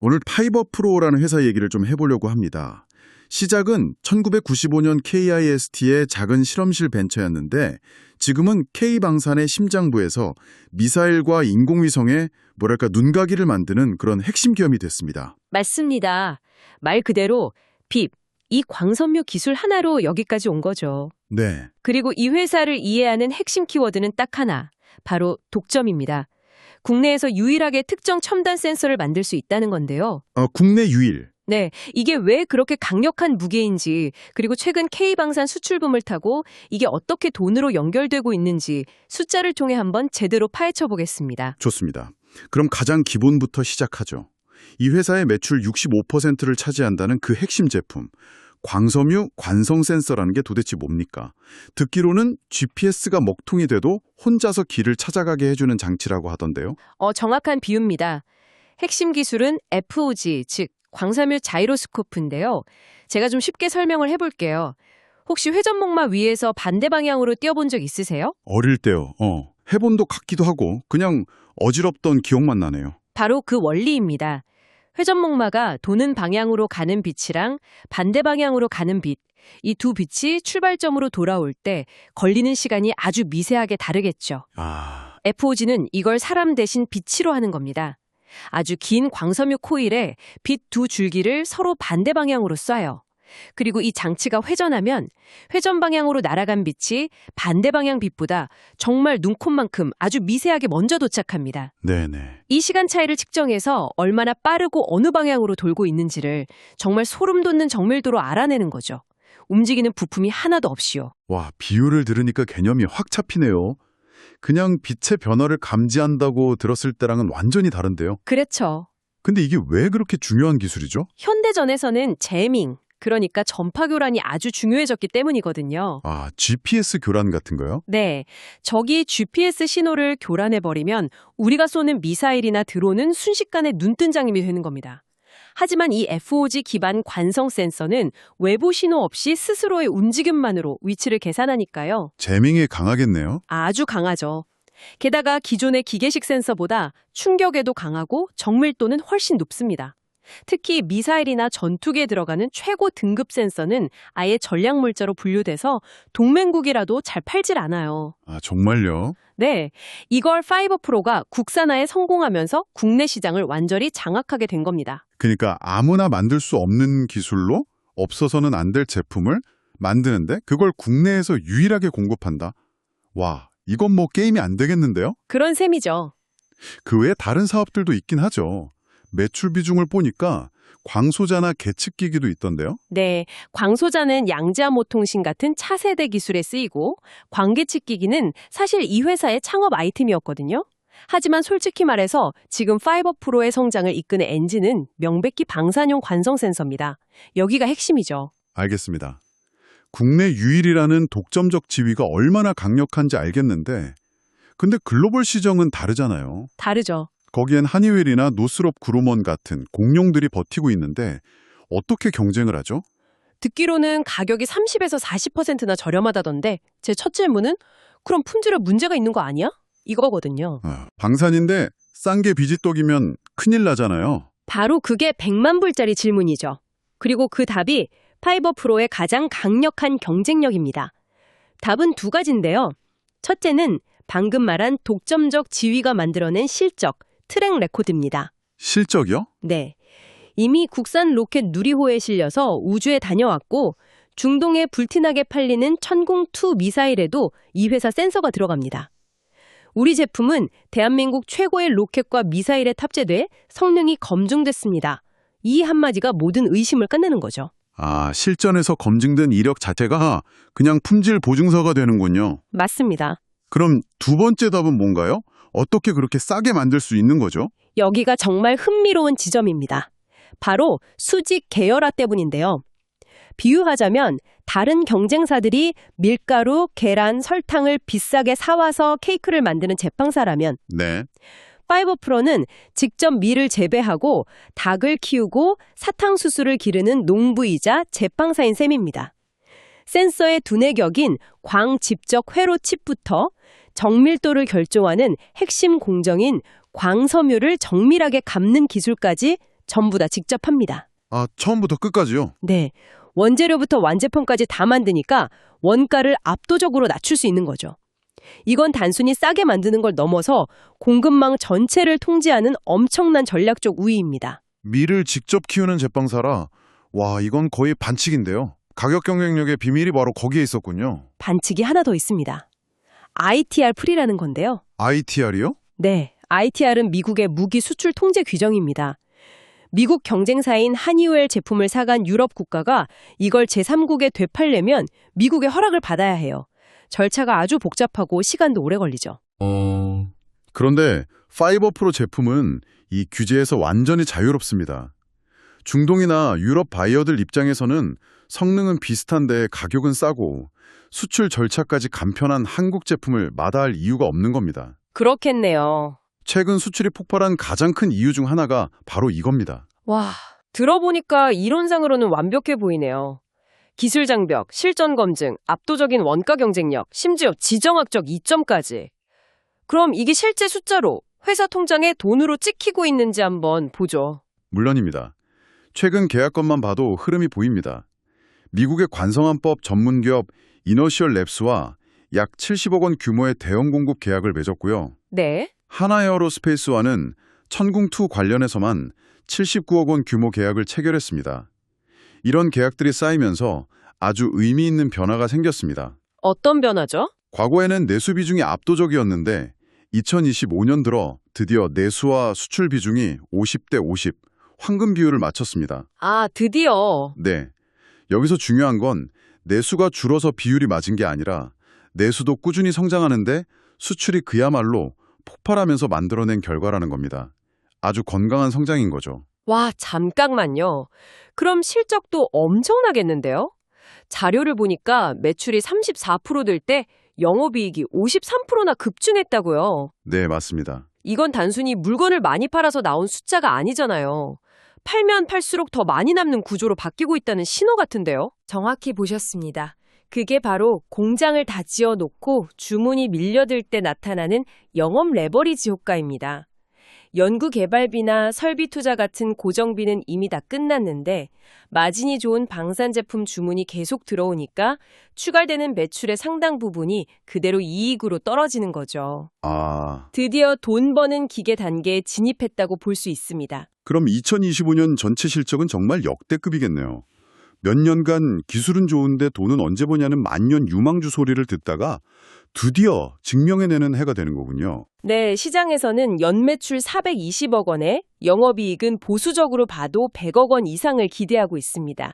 오늘 파이버 프로라는 회사 얘기를 좀 해보려고 합니다. 시작은 1995년 KIST의 작은 실험실 벤처였는데 지금은 K방산의 심장부에서 미사일과 인공위성의 뭐랄까 눈가기를 만드는 그런 핵심 기업이 됐습니다. 맞습니다. 말 그대로 빕, 이 광섬유 기술 하나로 여기까지 온 거죠. 네. 그리고 이 회사를 이해하는 핵심 키워드는 딱 하나, 바로 독점입니다. 국내에서 유일하게 특정 첨단 센서를 만들 수 있다는 건데요. 어, 국내 유일. 네, 이게 왜 그렇게 강력한 무게인지, 그리고 최근 K방산 수출붐을 타고 이게 어떻게 돈으로 연결되고 있는지 숫자를 통해 한번 제대로 파헤쳐 보겠습니다. 좋습니다. 그럼 가장 기본부터 시작하죠. 이 회사의 매출 65%를 차지한다는 그 핵심 제품. 광섬유 관성 센서라는 게 도대체 뭡니까? 듣기로는 GPS가 먹통이 돼도 혼자서 길을 찾아가게 해주는 장치라고 하던데요. 어, 정확한 비유입니다. 핵심 기술은 FOG, 즉 광섬유 자이로스코프인데요. 제가 좀 쉽게 설명을 해볼게요. 혹시 회전목마 위에서 반대 방향으로 뛰어본 적 있으세요? 어릴 때요. 어. 해본도 같기도 하고 그냥 어지럽던 기억만 나네요. 바로 그 원리입니다. 회전목마가 도는 방향으로 가는 빛이랑 반대 방향으로 가는 빛, 이 두 빛이 출발점으로 돌아올 때 걸리는 시간이 아주 미세하게 다르겠죠. 아, FOG는 이걸 사람 대신 빛으로 하는 겁니다. 아주 긴 광섬유 코일에 빛 두 줄기를 서로 반대 방향으로 쏴요. 그리고 이 장치가 회전하면 회전 방향으로 날아간 빛이 반대 방향 빛보다 정말 눈곱만큼 아주 미세하게 먼저 도착합니다. 네네. 이 시간 차이를 측정해서 얼마나 빠르고 어느 방향으로 돌고 있는지를 정말 소름 돋는 정밀도로 알아내는 거죠. 움직이는 부품이 하나도 없이요. 와, 비유를 들으니까 개념이 확 잡히네요. 그냥 빛의 변화를 감지한다고 들었을 때랑은 완전히 다른데요. 그렇죠. 근데 이게 왜 그렇게 중요한 기술이죠? 현대전에서는 제밍, 그러니까 전파 교란이 아주 중요해졌기 때문이거든요. 아, GPS 교란 같은 거요? 네. 적이 GPS 신호를 교란해버리면 우리가 쏘는 미사일이나 드론은 순식간에 눈뜬 장님이 되는 겁니다. 하지만 이 FOG 기반 관성 센서는 외부 신호 없이 스스로의 움직임만으로 위치를 계산하니까요. 재밍에 강하겠네요. 아주 강하죠. 게다가 기존의 기계식 센서보다 충격에도 강하고 정밀도는 훨씬 높습니다. 특히 미사일이나 전투기에 들어가는 최고 등급 센서는 아예 전략 물자로 분류돼서 동맹국이라도 잘 팔질 않아요. 아, 정말요? 네, 이걸 파이버 프로가 국산화에 성공하면서 국내 시장을 완전히 장악하게 된 겁니다. 그러니까 아무나 만들 수 없는 기술로 없어서는 안 될 제품을 만드는데 그걸 국내에서 유일하게 공급한다. 와, 이건 뭐 게임이 안 되겠는데요? 그런 셈이죠. 그 외에 다른 사업들도 있긴 하죠. 매출 비중을 보니까 광소자나 계측기기도 있던데요. 네, 광소자는 양자모통신 같은 차세대 기술에 쓰이고 광계측기기는 사실 이 회사의 창업 아이템이었거든요. 하지만 솔직히 말해서 지금 파이버 프로의 성장을 이끄는 엔진은 명백히 방사용 관성 센서입니다. 여기가 핵심이죠. 알겠습니다. 국내 유일이라는 독점적 지위가 얼마나 강력한지 알겠는데 근데 글로벌 시정은 다르잖아요. 다르죠. 거기엔 하니웰이나 노스롭 그루먼 같은 공룡들이 버티고 있는데 어떻게 경쟁을 하죠? 듣기로는 가격이 30에서 40%나 저렴하다던데 제 첫 질문은 그럼 품질에 문제가 있는 거 아니야? 이거거든요. 아, 방산인데 싼 게 비지떡이면 큰일 나잖아요. 바로 그게 100만 불짜리 질문이죠. 그리고 그 답이 파이버 프로의 가장 강력한 경쟁력입니다. 답은 두 가지인데요. 첫째는 방금 말한 독점적 지위가 만들어낸 실적, 트랙 레코드입니다. 실적이요? 네. 이미 국산 로켓 누리호에 실려서 우주에 다녀왔고 중동에 불티나게 팔리는 천궁2 미사일에도 이 회사 센서가 들어갑니다. 우리 제품은 대한민국 최고의 로켓과 미사일에 탑재돼 성능이 검증됐습니다. 이 한마디가 모든 의심을 끝내는 거죠. 아, 실전에서 검증된 이력 자체가 그냥 품질 보증서가 되는군요. 맞습니다. 그럼 두 번째 답은 뭔가요? 어떻게 그렇게 싸게 만들 수 있는 거죠? 여기가 정말 흥미로운 지점입니다. 바로 수직 계열화 때문인데요. 비유하자면 다른 경쟁사들이 밀가루, 계란, 설탕을 비싸게 사와서 케이크를 만드는 제빵사라면 네. 파이버 프로는 직접 밀을 재배하고 닭을 키우고 사탕수수를 기르는 농부이자 제빵사인 셈입니다. 센서의 두뇌 격인 광 집적 회로 칩부터 정밀도를 결정하는 핵심 공정인 광섬유를 정밀하게 감는 기술까지 전부 다 직접 합니다. 아, 처음부터 끝까지요? 네. 원재료부터 완제품까지 다 만드니까 원가를 압도적으로 낮출 수 있는 거죠. 이건 단순히 싸게 만드는 걸 넘어서 공급망 전체를 통제하는 엄청난 전략적 우위입니다. 밀을 직접 키우는 제빵사라 와, 이건 거의 반칙인데요. 가격 경쟁력의 비밀이 바로 거기에 있었군요. 반칙이 하나 더 있습니다. ITR 풀이라는 건데요. ITR이요? 네, ITR은 미국의 무기 수출 통제 규정입니다. 미국 경쟁사인 한이오엘 제품을 사간 유럽 국가가 이걸 제3국에 되팔려면 미국의 허락을 받아야 해요. 절차가 아주 복잡하고 시간도 오래 걸리죠. 어... 그런데 파이버 프로 제품은 이 규제에서 완전히 자유롭습니다. 중동이나 유럽 바이어들 입장에서는 성능은 비슷한데 가격은 싸고 수출 절차까지 간편한 한국 제품을 마다할 이유가 없는 겁니다. 그렇겠네요. 최근 수출이 폭발한 가장 큰 이유 중 하나가 바로 이겁니다. 와, 들어보니까 이론상으로는 완벽해 보이네요. 기술 장벽, 실전 검증, 압도적인 원가 경쟁력, 심지어 지정학적 이점까지. 그럼 이게 실제 숫자로 회사 통장에 돈으로 찍히고 있는지 한번 보죠. 물론입니다. 최근 계약건만 봐도 흐름이 보입니다. 미국의 관성화법 전문기업 이너셜 랩스와 약 70억 원 규모의 대형 공급 계약을 맺었고요. 네. 하나에어로스페이스와는 천궁2 관련해서만 79억 원 규모 계약을 체결했습니다. 이런 계약들이 쌓이면서 아주 의미 있는 변화가 생겼습니다. 어떤 변화죠? 과거에는 내수 비중이 압도적이었는데 2025년 들어 드디어 내수와 수출 비중이 50대 50, 황금 비율을 맞췄습니다. 아, 드디어. 네. 여기서 중요한 건 내수가 줄어서 비율이 맞은 게 아니라 내수도 꾸준히 성장하는데 수출이 그야말로 폭발하면서 만들어낸 결과라는 겁니다. 아주 건강한 성장인 거죠. 와, 잠깐만요. 그럼 실적도 엄청나겠는데요? 자료를 보니까 매출이 34%될 때 영업이익이 53%나 급증했다고요. 네, 맞습니다. 이건 단순히 물건을 많이 팔아서 나온 숫자가 아니잖아요. 팔면 팔수록 더 많이 남는 구조로 바뀌고 있다는 신호 같은데요? 정확히 보셨습니다. 그게 바로 공장을 다 지어 놓고 주문이 밀려들 때 나타나는 영업 레버리지 효과입니다. 연구 개발비나 설비 투자 같은 고정비는 이미 다 끝났는데 마진이 좋은 방산 제품 주문이 계속 들어오니까 추가되는 매출의 상당 부분이 그대로 이익으로 떨어지는 거죠. 아, 드디어 돈 버는 기계 단계에 진입했다고 볼 수 있습니다. 그럼 2025년 전체 실적은 정말 역대급이겠네요. 몇 년간 기술은 좋은데 돈은 언제 버냐는 만년 유망주 소리를 듣다가 드디어 증명해내는 해가 되는 거군요. 네, 시장에서는 연매출 420억 원에 영업이익은 보수적으로 봐도 100억 원 이상을 기대하고 있습니다.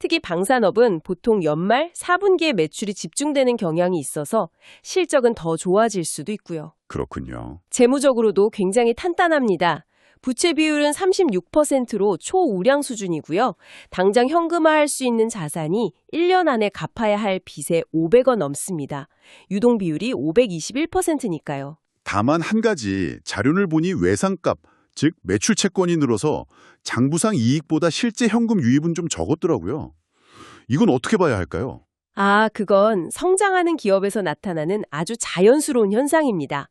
특히 방산업은 보통 연말 4분기에 매출이 집중되는 경향이 있어서 실적은 더 좋아질 수도 있고요. 그렇군요. 재무적으로도 굉장히 탄탄합니다. 부채 비율은 36%로 초우량 수준이고요. 당장 현금화할 수 있는 자산이 1년 안에 갚아야 할 빚의 500원 넘습니다. 유동 비율이 521%니까요. 다만 한 가지 자료를 보니 외상값, 즉 매출 채권이 늘어서 장부상 이익보다 실제 현금 유입은 좀 적었더라고요. 이건 어떻게 봐야 할까요? 아, 그건 성장하는 기업에서 나타나는 아주 자연스러운 현상입니다.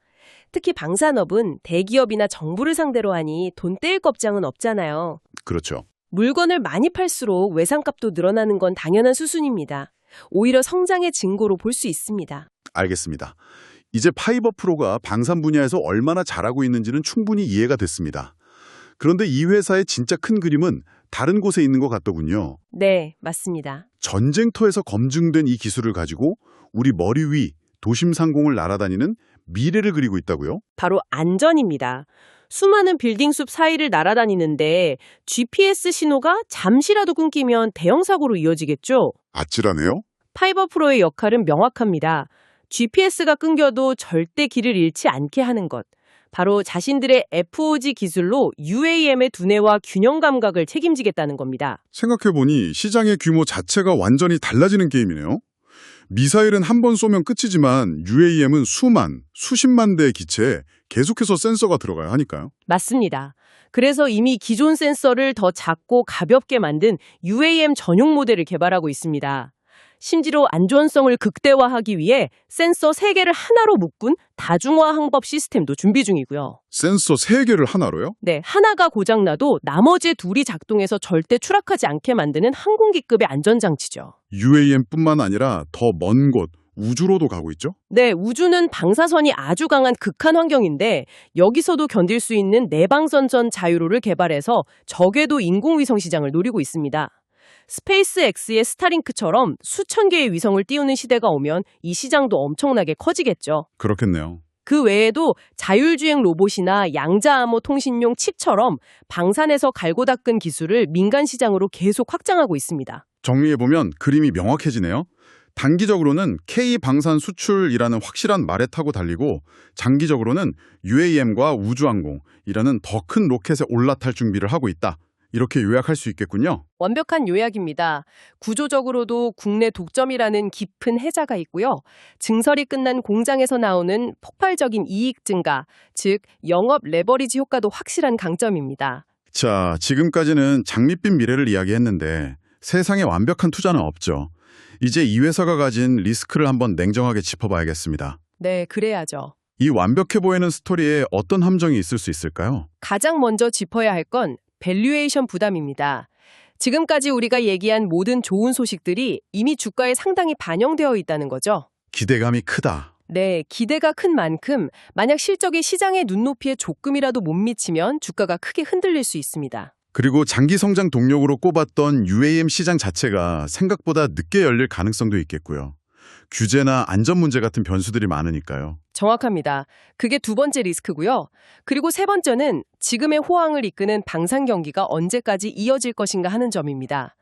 특히 방산업은 대기업이나 정부를 상대로 하니 돈 떼일 겁장은 없잖아요. 그렇죠. 물건을 많이 팔수록 외상값도 늘어나는 건 당연한 수순입니다. 오히려 성장의 증거로 볼 수 있습니다. 알겠습니다. 이제 파이버 프로가 방산 분야에서 얼마나 잘하고 있는지는 충분히 이해가 됐습니다. 그런데 이 회사의 진짜 큰 그림은 다른 곳에 있는 것 같더군요. 네, 맞습니다. 전쟁터에서 검증된 이 기술을 가지고 우리 머리 위 도심 상공을 날아다니는 미래를 그리고 있다고요? 바로 안전입니다. 수많은 빌딩 숲 사이를 날아다니는데 GPS 신호가 잠시라도 끊기면 대형 사고로 이어지겠죠? 아찔하네요. 파이버 프로의 역할은 명확합니다. GPS가 끊겨도 절대 길을 잃지 않게 하는 것. 바로 자신들의 FOG 기술로 UAM의 두뇌와 균형 감각을 책임지겠다는 겁니다. 생각해보니 시장의 규모 자체가 완전히 달라지는 게임이네요. 미사일은 한 번 쏘면 끝이지만 UAM은 수만, 수십만 대의 기체에 계속해서 센서가 들어가야 하니까요. 맞습니다. 그래서 이미 기존 센서를 더 작고 가볍게 만든 UAM 전용 모델을 개발하고 있습니다. 심지어 안전성을 극대화하기 위해 센서 3개를 하나로 묶은 다중화 항법 시스템도 준비 중이고요. 센서 3개를 하나로요? 네, 하나가 고장나도 나머지 둘이 작동해서 절대 추락하지 않게 만드는 항공기급의 안전장치죠. UAM뿐만 아니라 더 먼 곳, 우주로도 가고 있죠? 네, 우주는 방사선이 아주 강한 극한 환경인데 여기서도 견딜 수 있는 내방선 전 자유로를 개발해서 적외도 인공위성 시장을 노리고 있습니다. 스페이스X의 스타링크처럼 수천 개의 위성을 띄우는 시대가 오면 이 시장도 엄청나게 커지겠죠. 그렇겠네요. 그 외에도 자율주행 로봇이나 양자암호 통신용 칩처럼 방산에서 갈고 닦은 기술을 민간 시장으로 계속 확장하고 있습니다. 정리해보면 그림이 명확해지네요. 단기적으로는 K 방산 수출이라는 확실한 말에 타고 달리고 장기적으로는 UAM과 우주항공이라는 더 큰 로켓에 올라탈 준비를 하고 있다. 이렇게 요약할 수 있겠군요. 완벽한 요약입니다. 구조적으로도 국내 독점이라는 깊은 해자가 있고요. 증설이 끝난 공장에서 나오는 폭발적인 이익 증가, 즉 영업 레버리지 효과도 확실한 강점입니다. 자, 지금까지는 장밋빛 미래를 이야기했는데 세상에 완벽한 투자는 없죠. 이제 이 회사가 가진 리스크를 한번 냉정하게 짚어봐야겠습니다. 네, 그래야죠. 이 완벽해 보이는 스토리에 어떤 함정이 있을 수 있을까요? 가장 먼저 짚어야 할 건 밸류에이션 부담입니다. 지금까지 우리가 얘기한 모든 좋은 소식들이 이미 주가에 상당히 반영되어 있다는 거죠. 기대감이 크다. 네, 기대가 큰 만큼 만약 실적이 시장의 눈높이에 조금이라도 못 미치면 주가가 크게 흔들릴 수 있습니다. 그리고 장기 성장 동력으로 꼽았던 UAM 시장 자체가 생각보다 늦게 열릴 가능성도 있겠고요. 규제나 안전 문제 같은 변수들이 많으니까요. 정확합니다. 그게 두 번째 리스크고요. 그리고 세 번째는 지금의 호황을 이끄는 방산 경기가 언제까지 이어질 것인가 하는 점입니다.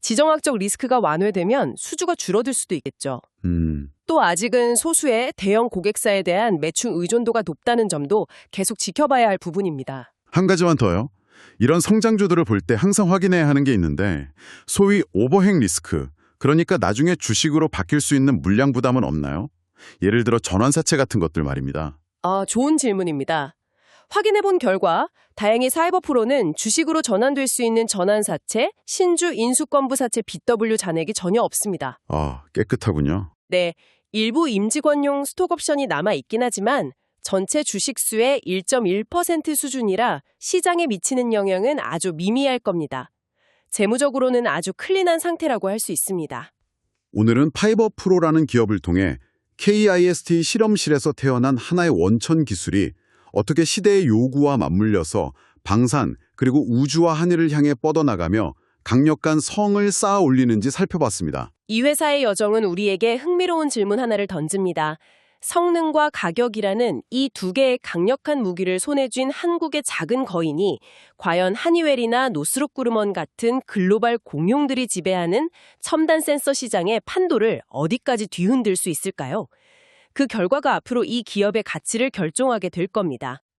지정학적 리스크가 완화되면 수주가 줄어들 수도 있겠죠. 음, 또 아직은 소수의 대형 고객사에 대한 매출 의존도가 높다는 점도 계속 지켜봐야 할 부분입니다. 한 가지만 더요. 이런 성장주들을 볼 때 항상 확인해야 하는 게 있는데 소위 오버행 리스크, 그러니까 나중에 주식으로 바뀔 수 있는 물량 부담은 없나요? 예를 들어 전환사채 같은 것들 말입니다. 아, 좋은 질문입니다. 확인해 본 결과 다행히 사이버 프로는 주식으로 전환될 수 있는 전환사채, 신주 인수권부사채 BW 잔액이 전혀 없습니다. 아, 깨끗하군요. 네, 일부 임직원용 스톡옵션이 남아 있긴 하지만 전체 주식 수의 1.1% 수준이라 시장에 미치는 영향은 아주 미미할 겁니다. 재무적으로는 아주 클린한 상태라고 할 수 있습니다. 오늘은 파이버 프로라는 기업을 통해 KIST 실험실에서 태어난 하나의 원천 기술이 어떻게 시대의 요구와 맞물려서 방산 그리고 우주와 하늘을 향해 뻗어나가며 강력한 성을 쌓아 올리는지 살펴봤습니다. 이 회사의 여정은 우리에게 흥미로운 질문 하나를 던집니다. 성능과 가격이라는 이 두 개의 강력한 무기를 손에 쥔 한국의 작은 거인이 과연 하니웰이나 노스록 그루먼 같은 글로벌 공룡들이 지배하는 첨단 센서 시장의 판도를 어디까지 뒤흔들 수 있을까요? 그 결과가 앞으로 이 기업의 가치를 결정하게 될 겁니다.